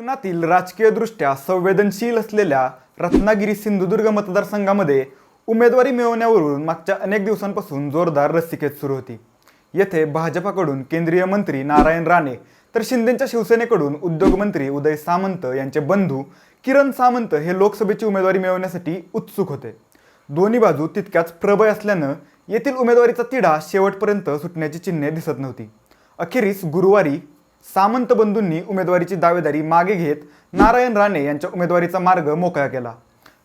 कोकणातील राजकीयदृष्ट्या संवेदनशील असलेल्या रत्नागिरी सिंधुदुर्ग मतदारसंघामध्ये उमेदवारी मिळवण्यावरून मागच्या अनेक दिवसांपासून जोरदार रस्सीखेच सुरू होती. येथे भाजपाकडून केंद्रीय मंत्री नारायण राणे तर शिंदेच्या शिवसेनेकडून उद्योगमंत्री उदय सामंत यांचे बंधू किरण सामंत हे लोकसभेची उमेदवारी मिळवण्यासाठी उत्सुक होते. दोन्ही बाजू तितक्याच प्रबळ असल्यानं येथील उमेदवारीचा तिढा शेवटपर्यंत सुटण्याची चिन्हे दिसत नव्हती. अखेरीस गुरुवारी सामंत बंधूंनी उमेदवारीची दावेदारी मागे घेत नारायण राणे यांच्या उमेदवारीचा मार्ग मोकळा केला.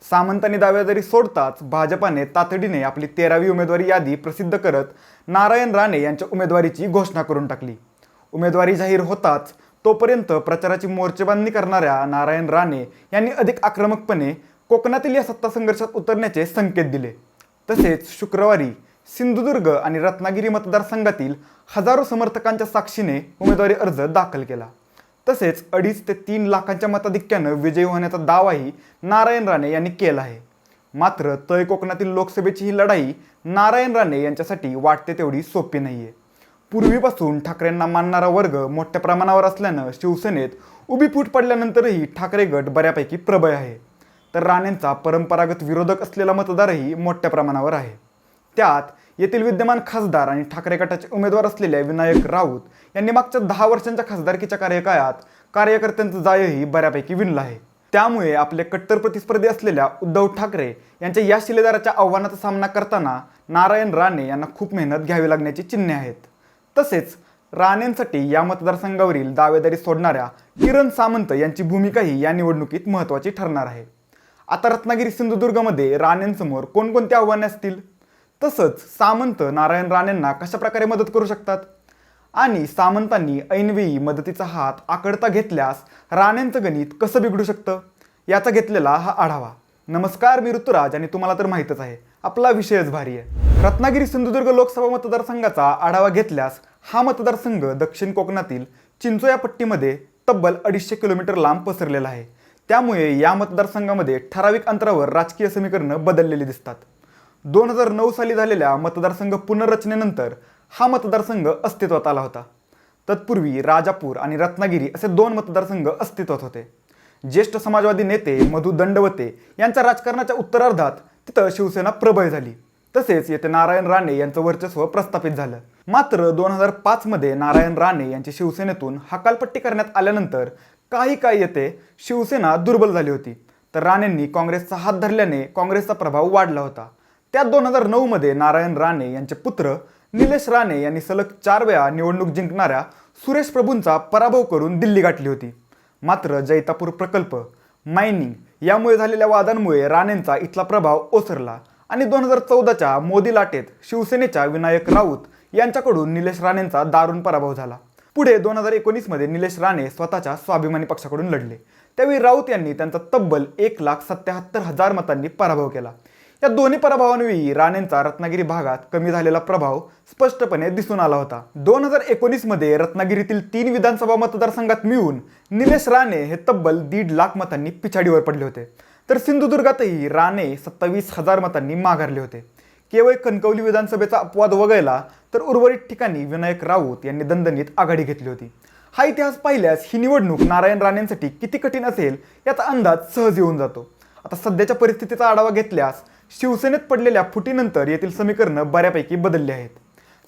सामंतांनी दावेदारी सोडताच भाजपाने तातडीने आपली तेरावी उमेदवारी यादी प्रसिद्ध करत नारायण राणे यांच्या उमेदवारीची घोषणा करून टाकली. उमेदवारी जाहीर होताच तोपर्यंत प्रचाराची मोर्चेबांधणी करणाऱ्या नारायण राणे यांनी अधिक आक्रमकपणे कोकणातील या सत्ता संघर्षात उतरण्याचे संकेत दिले. तसेच शुक्रवारी सिंधुदुर्ग आणि रत्नागिरी मतदारसंघातील हजारो समर्थकांच्या साक्षीने उमेदवारी अर्ज दाखल केला. तसेच अडीच ते तीन लाखांच्या मताधिक्यानं विजयी होण्याचा दावाही नारायण राणे यांनी केला आहे. मात्र तय कोकणातील लोकसभेची ही लढाई नारायण राणे यांच्यासाठी वाटते तेवढी सोपी नाही आहे पूर्वीपासून ठाकरेंना मानणारा वर्ग मोठ्या प्रमाणावर असल्यानं शिवसेनेत उभी फूट पडल्यानंतरही ठाकरे गट बऱ्यापैकी प्रबळ आहे. तर राणेंचा परंपरागत विरोधक असलेला मतदारही मोठ्या प्रमाणावर आहे. त्यात येथील विद्यमान खासदार आणि ठाकरे गटाचे उमेदवार असलेल्या विनायक राऊत यांनी मागच्या दहा वर्षांच्या खासदारकीच्या कार्यकाळात कार्यकर्त्यांचं जायही बऱ्यापैकी विणलं आहे. त्यामुळे आपले कट्टर प्रतिस्पर्धी असलेल्या उद्धव ठाकरे यांच्या या शिलेदाराच्या आव्हानाचा सामना करताना नारायण राणे यांना खूप मेहनत घ्यावी लागण्याची चिन्हे आहेत. तसेच राणेंसाठी या मतदारसंघावरील दावेदारी सोडणाऱ्या किरण सामंत यांची भूमिकाही या निवडणुकीत महत्त्वाची ठरणार आहे. आता रत्नागिरी सिंधुदुर्गमध्ये राणेंसमोर कोणकोणती आव्हाने असतील? तसंच सामंत नारायण राणेंना कशाप्रकारे मदत करू शकतात? आणि सामंतांनी ऐनवेळी मदतीचा हात आकडता घेतल्यास राणेंचं गणित कसं बिघडू शकतं? याचा घेतलेला हा आढावा. नमस्कार मी ऋतुराज आणि तुम्हाला तर माहीतच आहे. आपला विषयच भारी आहे. रत्नागिरी सिंधुदुर्ग लोकसभा मतदारसंघाचा आढावा घेतल्यास हा मतदारसंघ दक्षिण कोकणातील चिंचोया पट्टीमध्ये तब्बल अडीचशे किलोमीटर लांब पसरलेला आहे. त्यामुळे या मतदारसंघामध्ये ठराविक अंतरावर राजकीय समीकरणं बदललेली दिसतात. दोन हजार नऊ साली झालेल्या मतदारसंघ पुनर्रचनेनंतर हा मतदारसंघ अस्तित्वात आला होता. तत्पूर्वी राजापूर आणि रत्नागिरी असे दोन मतदारसंघ अस्तित्वात होते. ज्येष्ठ समाजवादी नेते मधु दंडवते यांच्या राजकारणाच्या उत्तरार्धात तिथं शिवसेना प्रबळ झाली. तसेच येथे नारायण राणे यांचं वर्चस्व प्रस्थापित झालं. मात्र दोन हजार पाचमध्ये नारायण राणे यांची शिवसेनेतून हकालपट्टी करण्यात आल्यानंतर काही काळ येथे शिवसेना दुर्बल झाली होती. तर राणेंनी काँग्रेसचा हात धरल्याने काँग्रेसचा प्रभाव वाढला होता. त्यात दोन हजार नऊमध्ये नारायण राणे यांचे पुत्र निलेश राणे यांनी सलग चार वेळा निवडणूक जिंकणाऱ्या सुरेश प्रभूंचा पराभव करून दिल्ली गाठली होती. मात्र जैतापूर प्रकल्प मायनिंग यामुळे झालेल्या वादांमुळे राणेंचा इथला प्रभाव ओसरला आणि दोन हजार चौदाच्या मोदी लाटेत शिवसेनेच्या विनायक राऊत यांच्याकडून निलेश राणेंचा दारुण पराभव झाला. पुढे दोन हजार एकोणीसमध्ये निलेश राणे स्वतःच्या स्वाभिमानी पक्षाकडून लढले. त्यावेळी राऊत यांनी त्यांचा तब्बल एक लाख सत्याहत्तर हजार मतांनी पराभव केला. या दोन्ही पराभवांवेळी राणेंचा रत्नागिरी भागात कमी झालेला प्रभाव स्पष्टपणे दिसून आला होता. दोन हजार एकोणीसमध्ये रत्नागिरीतील तीन विधानसभा मतदारसंघात मिळून निलेश राणे हे तब्बल दीड लाख मतांनी पिछाडीवर पडले होते. तर सिंधुदुर्गातही राणे सत्तावीस हजार मतांनी माघारले होते. केवळ कणकवली विधानसभेचा अपवाद वगळला तर उर्वरित ठिकाणी विनायक राऊत यांनी दणदणीत आघाडी घेतली होती. हा इतिहास पाहिल्यास ही निवडणूक नारायण राणेंसाठी किती कठीण असेल याचा अंदाज सहज येऊन जातो. आता सध्याच्या परिस्थितीचा आढावा घेतल्यास शिवसेनेत पडलेल्या फुटीनंतर येथील समीकरणं बऱ्यापैकी बदलली आहेत.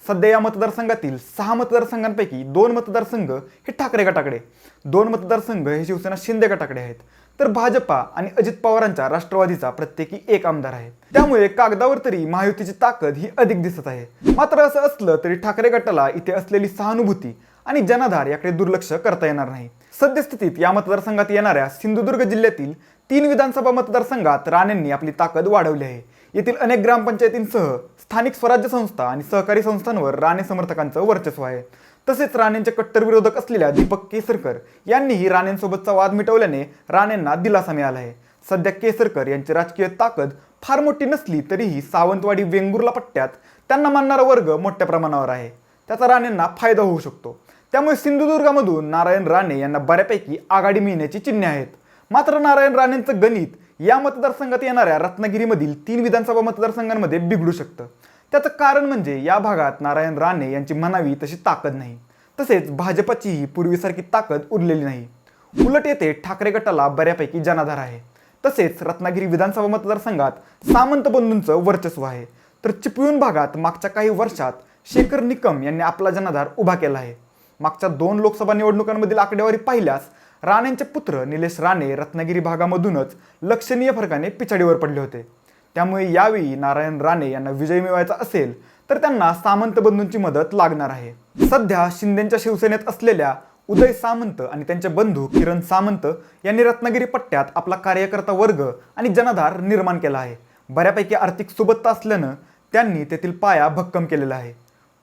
सध्या या मतदारसंघातील सहा मतदारसंघांपैकी दोन मतदारसंघ हे ठाकरे गटाकडे दोन मतदारसंघ हे शिवसेना शिंदे गटाकडे आहेत. तर भाजपा आणि अजित पवारांच्या राष्ट्रवादीचा प्रत्येकी एक आमदार आहे. त्यामुळे कागदावर तरी महायुतीची ताकद ही अधिक दिसत आहे. मात्र असं असलं तरी ठाकरे गटाला इथे असलेली सहानुभूती आणि जनाधार याकडे दुर्लक्ष करता येणार नाही. सद्यस्थितीत या मतदारसंघात येणाऱ्या सिंधुदुर्ग जिल्ह्यातील तीन विधानसभा मतदारसंघात राणेंनी आपली ताकद वाढवली आहे. येथील अनेक ग्रामपंचायतींसह स्थानिक स्वराज्य संस्था आणि सहकारी संस्थांवर राणे समर्थकांचं वर्चस्व आहे. तसेच राणेंचे कट्टर विरोधक असलेल्या दीपक केसरकर यांनीही राणेंसोबतचा वाद मिटवल्याने राणेंना दिलासा मिळाला आहे. सध्या केसरकर यांची राजकीय ताकद फार मोठी नसली तरीही सावंतवाडी वेंगुर्ला पट्ट्यात त्यांना मानणारा वर्ग मोठ्या प्रमाणावर आहे. त्याचा राणेंना फायदा होऊ शकतो. त्यामुळे सिंधुदुर्गामधून नारायण राणे यांना बऱ्यापैकी आघाडी मिळण्याची चिन्हे आहेत. मात्र नारायण राणेंचं गणित या मतदारसंघात येणाऱ्या रत्नागिरीमधील तीन विधानसभा मतदारसंघांमध्ये बिघडू शकतं. त्याचं कारण म्हणजे या भागात नारायण राणे यांची म्हणावी तशी ताकद नाही. तसेच भाजपाचीही पूर्वीसारखी ताकद उरलेली नाही. उलट येथे ठाकरे गटाला बऱ्यापैकी जनाधार आहे. तसेच रत्नागिरी विधानसभा मतदारसंघात सामंत बंधूंचं वर्चस्व आहे. तर चिपळूण भागात मागच्या काही वर्षात शेखर निकम यांनी आपला जनाधार उभा केला आहे. मागच्या दोन लोकसभा निवडणुकांमधील आकडेवारी पाहिल्यास राणेंचे पुत्र निलेश राणे रत्नागिरी भागामधूनच लक्षणीय फरकाने पिछाडीवर पडले होते. त्यामुळे यावेळी नारायण राणे यांना विजय मिळवायचा असेल तर त्यांना सामंत बंधूंची मदत लागणार आहे. सध्या शिंदेच्या शिवसेनेत असलेल्या उदय सामंत आणि त्यांचे बंधू किरण सामंत यांनी रत्नागिरी पट्ट्यात आपला कार्यकर्ता वर्ग आणि जनाधार निर्माण केला आहे. बऱ्यापैकी आर्थिक सुबत्ता असल्यानं त्यांनी तेथील पाया भक्कम केलेला आहे.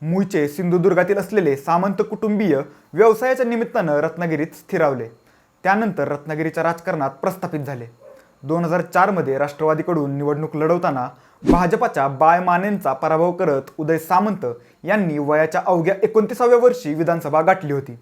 मूळचे सिंधुदुर्गातील असलेले सामंत कुटुंबीय व्यवसायाच्या निमित्तानं रत्नागिरीत स्थिरावले. त्यानंतर रत्नागिरीच्या राजकारणात प्रस्थापित झाले. दोन हजार चारमध्ये राष्ट्रवादीकडून निवडणूक लढवताना भाजपाच्या बाय मानेंचा पराभव करत उदय सामंत यांनी वयाच्या अवघ्या एकोणतीसाव्या वर्षी विधानसभा गाठली होती.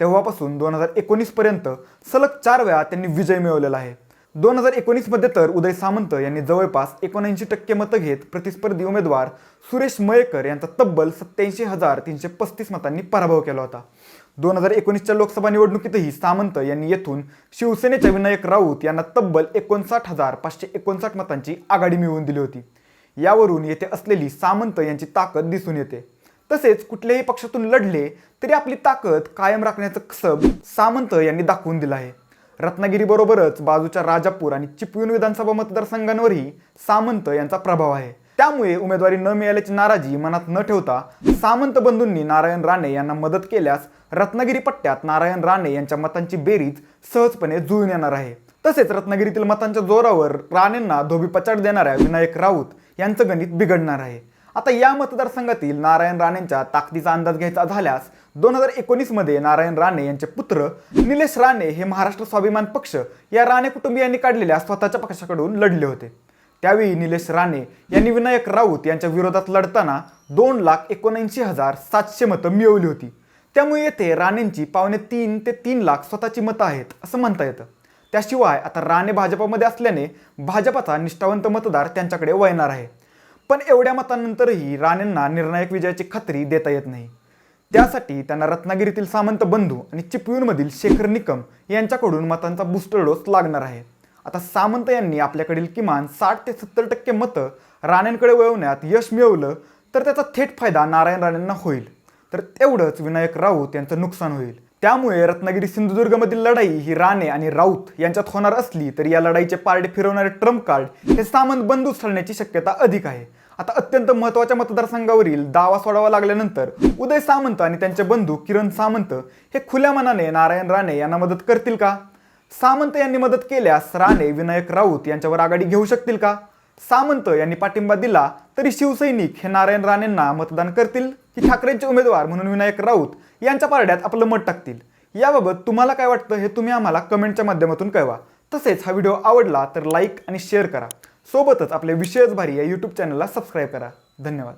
तेव्हापासून दोन हजार एकोणीसपर्यंत सलग चार वेळा त्यांनी विजय मिळवलेला आहे. दोन हजार एकोणीसमध्ये तर उदय सामंत यांनी जवळपास एकोणऐंशी टक्के मतं घेत प्रतिस्पर्धी उमेदवार सुरेश मयेकर यांचा तब्बल सत्याऐंशी हजार तीनशे पस्तीस मतांनी पराभव केला होता. दोन हजार एकोणीसच्या लोकसभा निवडणुकीतही सामंत यांनी येथून शिवसेनेच्या विनायक राऊत यांना तब्बल एकोणसाठ हजार पाचशे एकोणसाठ मतांची आघाडी मिळवून दिली होती. यावरून येथे असलेली सामंत यांची ताकद दिसून येते. तसेच कुठल्याही पक्षातून लढले तरी आपली ताकद कायम राखण्याचं कसब सामंत यांनी दाखवून दिलं आहे. रत्नागिरीबरोबरच बाजूच्या राजापूर आणि चिपळूण विधानसभा मतदारसंघांवरही सामंत यांचा प्रभाव आहे. त्यामुळे उमेदवारी न मिळाल्याची नाराजी मनात न ठेवता सामंत बंधूंनी नारायण राणे यांना मदत केल्यास रत्नागिरी पट्ट्यात नारायण राणे यांच्या मतांची बेरीज सहजपणे जुळून येणार आहे. तसेच रत्नागिरीतील मतांच्या जोरावर राणेंना धोबीपचाड देणाऱ्या विनायक राऊत यांचं गणित बिघडणार आहे. आता या मतदारसंघातील नारायण राणेंच्या ताकदीचा अंदाज घ्यायचा झाल्यास दोन हजार एकोणीसमध्ये नारायण राणे यांचे पुत्र निलेश राणे हे महाराष्ट्र स्वाभिमान पक्ष या राणे कुटुंबियांनी काढलेल्या स्वतःच्या पक्षाकडून लढले होते. त्यावेळी निलेश राणे यांनी विनायक राऊत यांच्या विरोधात लढताना दोन लाख एकोणऐंशी हजार सातशे मतं मिळवली होती. त्यामुळे येथे राणेंची पावणे तीन ते तीन लाख स्वतःची मतं आहेत असं म्हणता येतं. त्याशिवाय आता राणे भाजपामध्ये असल्याने भाजपाचा निष्ठावंत मतदार त्यांच्याकडे वळणार आहे. पण एवढ्या मतांनंतरही राणेंना निर्णायक विजयाची खात्री देता येत नाही. त्यासाठी त्यांना रत्नागिरीतील सामंत बंधू आणि चिपळूणमधील शेखर निकम यांच्याकडून मतांचा बूस्टर डोस लागणार आहे. आता सामंत यांनी आपल्याकडील किमान साठ ते सत्तर टक्के मतं राणेंकडे वळवण्यात यश मिळवलं तर त्याचा थेट फायदा नारायण राणेंना होईल. तर तेवढंच विनायक राऊत यांचं नुकसान होईल. त्यामुळे रत्नागिरी सिंधुदुर्गमधील लढाई ही राणे आणि राऊत यांच्यात होणार असली तरी या लढाईचे पारडे फिरवणारे ट्रम्प कार्ड हे सामंत बंदूक ठरण्याची शक्यता अधिक आहे. आता अत्यंत महत्त्वाच्या मतदारसंघावरील दावा सोडावा लागल्यानंतर उदय सामंत आणि त्यांचे बंधू किरण सामंत हे खुल्या मनाने नारायण राणे यांना मदत करतील का? सामंत यांनी मदत केल्यास राणे विनायक राऊत यांच्यावर आघाडी घेऊ शकतील का? सामंत यांनी पाठिंबा दिला तरी शिवसैनिक हे नारायण राणेंना मतदान करतील की ठाकरेंचे उमेदवार म्हणून विनायक राऊत यांच्या पारड्यात आपलं मत टाकतील? याबाबत तुम्हाला काय वाटतं हे तुम्ही आम्हाला कमेंटच्या माध्यमातून कळवा. तसेच हा व्हिडिओ आवडला तर लाईक आणि शेअर करा. सोबतच आपले विषयच भारी या यूट्यूब चॅनलला सबस्क्राईब करा. धन्यवाद.